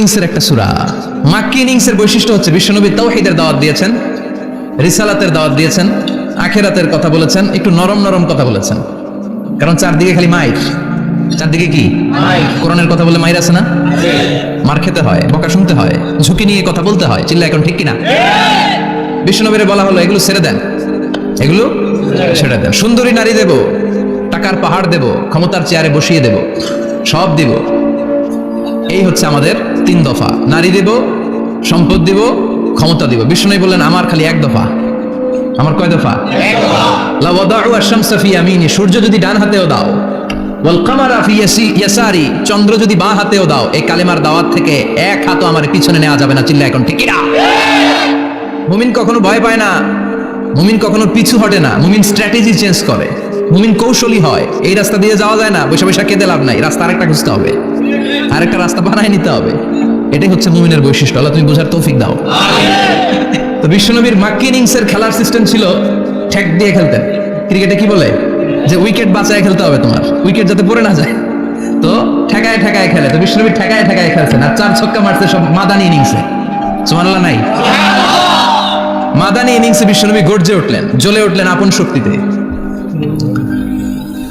ইনিংসের একটা সূরা। মাক্কি ইনিংসের বৈশিষ্ট্য হচ্ছে বিশ্বনবী তাওহীদের দাওয়াত দিয়েছেন রিসালাতের দাওয়াত দিয়েছেন আখেরাতের কথা বলেছেন একটু নরম নরম কথা বলেছেন। কারণ চারদিকে খালি মাইর। চারদিকে কি? কোরআনের কথা বলে মাইর আছে না? মার খেতে হয় বকা শুনতে হয় ঝুঁকি নিয়ে কথা বলতে হয় চিল্লা এখন ঠিক কিনা? বিষ্ণুনবীরে বলা হলো এগুলো ছেড়ে দেন। এগুলো ছেড়ে দেন। সুন্দরী নারী দেব টাকার পাহাড় দেব ক্ষমতার চেয়ারে বসিয়ে দেব সব দিব। এই হচ্ছে আমাদের তিন দফা। নারী দেব সম্পদ দিব ক্ষমতা দিব। বিষ্ণু বললেন আমার খালি এক দফা। আমার কয় দফা? ইয়ামিনি সূর্য যদি ডান হাতেও দাও ইয়াসারি চন্দ্র যদি বাঁ হাতেও দাও এই কালেমার দাওয়াত থেকে এক হাতও আমার পিছনে নেওয়া যাবে না চিল্লা এখন ঠিক না মুমিন কখনো ভয় পায় না মুমিন কখনো পিছু হটে না মুমিন স্ট্র্যাটেজি চেঞ্জ করে। মুমিন কৌশলী হয়। এই রাস্তা দিয়ে যাওয়া যায় না বৈশা বসে কেঁদে লাভ নাই। রাস্তা আরেকটা খুঁজতে হবে। আরেকটা রাস্তা বানায় নিতে হবে। এটাই হচ্ছে মুমিনের বৈশিষ্ট্য। আল্লাহ তুমি বোঝার তৌফিক দাও। তো বিশ্বনবীর মাক্কি ইনিংসের খেলার সিস্টেম ছিল ঠেক দিয়ে খেলতেন। ক্রিকেটে কি বলে? যে উইকেট বাঁচায় খেলতে হবে তোমার। উইকেট যাতে পড়ে না যায়। তো ঠেকায় ঠেকায় খেলে। তো বিশ্বনবী ঠেকায় ঠেকায় খেলছেন আর চার ছক্কা মারছে সব মাদানি ইনিংসে। সুমানাল্লাহ নাই। মাদানি ইনিংসে বিশ্বনবী গর্জে উঠলেন জ্বলে উঠলেন আপন শক্তিতে।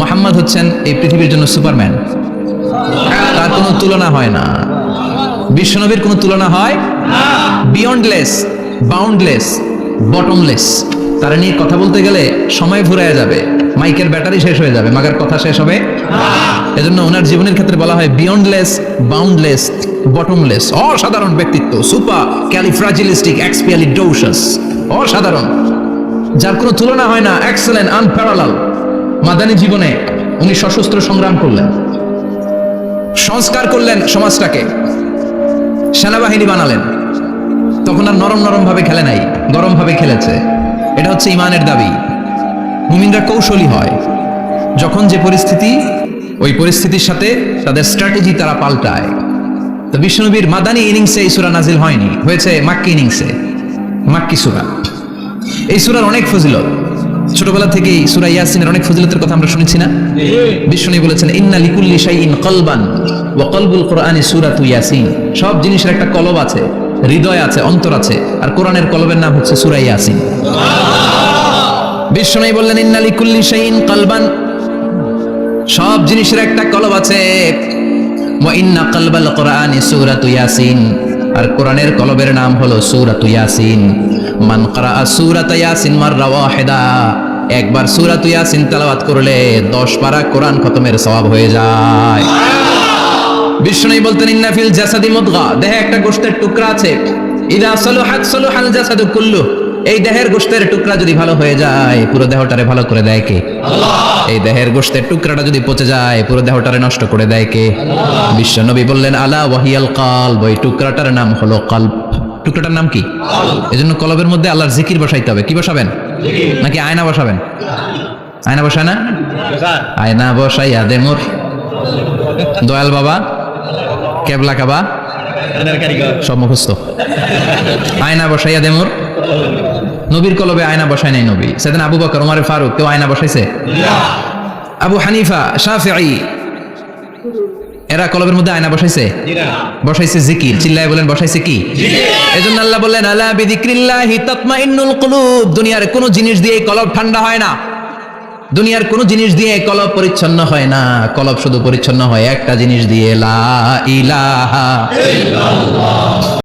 মোহাম্মদ হচ্ছেন এই পৃথিবীর জন্য সুপারম্যান। তার কোনো তুলনা হয় না। বিশ্বনবীর কোনো তুলনা হয় বিয়ন্ডলেস বাউন্ডলেস বটমলেস তারা নিয়ে কথা বলতে গেলে সময় ফুরায় যাবে। মাইকের ব্যাটারি শেষ হয়ে যাবে, মাগার কথা শেষ হবে। এজন্য ওনার জীবনের ক্ষেত্রে বলা হয় বিয়ন্ডলেস বাউন্ডলেস বটমলেস অসাধারণ ব্যক্তিত্ব সুপার ক্যালিফ্রাজিলিস্টিক এক্সপিয়ালিডোসাস অসাধারণ। যার কোনো তুলনা হয় না এক্সেলেন্ট আনপ্যারালাল মাদানী জীবনে উনি সশস্ত্র সংগ্রাম করলেন। সংস্কার করলেন সমাজটাকে। সেনাবাহিনী বানালেন। তখন আর নরম নরম ভাবে খেলে নাই গরম ভাবে খেলেছে। এটা হচ্ছে ইমানের দাবি। মুমিনরা কৌশলী হয়। যখন যে পরিস্থিতি, ওই পরিস্থিতির সাথে তাদের স্ট্র্যাটেজি তারা পাল্টায়। তো বিষ্ণুবীর মাদানী ইনিংসে এই সুরা নাজিল হয়নি, হয়েছে মাক্কি ইনিংসে, মাক্কি সুরা। এই সুরার অনেক ফজিলত। ছোটবেলা থেকেই সুরা ইয়াসিনের অনেক ফজিলতের কথা আমরা শুনেছি না? বিষ্ণু বলেছেন, ইন্না লিকুল্লি শাইইন কলবান ওয়া কলবুল কোরআনি সূরাতু ইয়াসিন। সব জিনিসের একটা কলব আছে, হৃদয় আছে, অন্তর আছে, আর কোরআনের কলবের নাম হচ্ছে সূরা ইয়াসিন। বিষ্ণু বললেন, ইন্না লিকুল্লি শাইইন কলবান। সব জিনিসের একটা কলব আছে, ওয়া ইন্না কলবাল কোরআনি সূরাতু ইয়াসিন। আর কোরআনের কলবের নাম হলো সূরাতু ইয়াসিন। মান ক্বারা সূরাত ইয়াসিন মাররা ওয়াহিদা। একবার সূরাতু ইয়াসিন তেলাওয়াত করলে 10 পারা কোরআন খতমের সওয়াব হয়ে যায়। বলতেন জাসাদি মুদগা। দেহে একটা টুকরা আছে। ইদা জাসাদু কুল্লু। এই দেহের গোশতের টুকরা যদি ভালো হয়ে যায়, পুরো দেহটারে ভালো করে দেয় কে? এই দেহের গোশতের টুকরাটা যদি পচে যায়, পুরো দেহটারে নষ্ট করে দেয় কে? বিশ্ব নবী বললেন, আলা ওয়াহিয়াল কাল ওই টুকরাটার নাম হলো কল্প টুকরাটার নাম কি? এজন্য কলবের মধ্যে আল্লাহর জিকির বসাইতে হবে। কি বসাবেন? নাকি আয়না বসাবেন? আয়না বসায় না? আয়না বসাইয়া দে মোর। দয়াল বাবা, কেবলা কাবা, সব মুখস্থ। আয়না বসাইয়া দে মোর। নবীর কলবে আয়না বসায় নাই নবী। সেদিন আবু বকর ওমর ফারুক, কেউ আয়না বসাইছে? আবু হানিফা, শাফিঈ এরা কলবের মধ্যে আয়না বসাইছে? বসাইছে জিকির। চিল্লায় বলেন বসাইছে কি? এজন্য আল্লাহ বললেন আলা বিযিক্রিল্লাহি তাতমাইন্নুল কুলুব। দুনিয়ার কোনো জিনিস দিয়ে কলব ঠান্ডা হয় না। দুনিয়ার কোনো জিনিস দিয়ে কলব পরিচ্ছন্ন হয় না। কলব শুধু পরিচ্ছন্ন হয় একটা জিনিস দিয়ে লা ইলাহা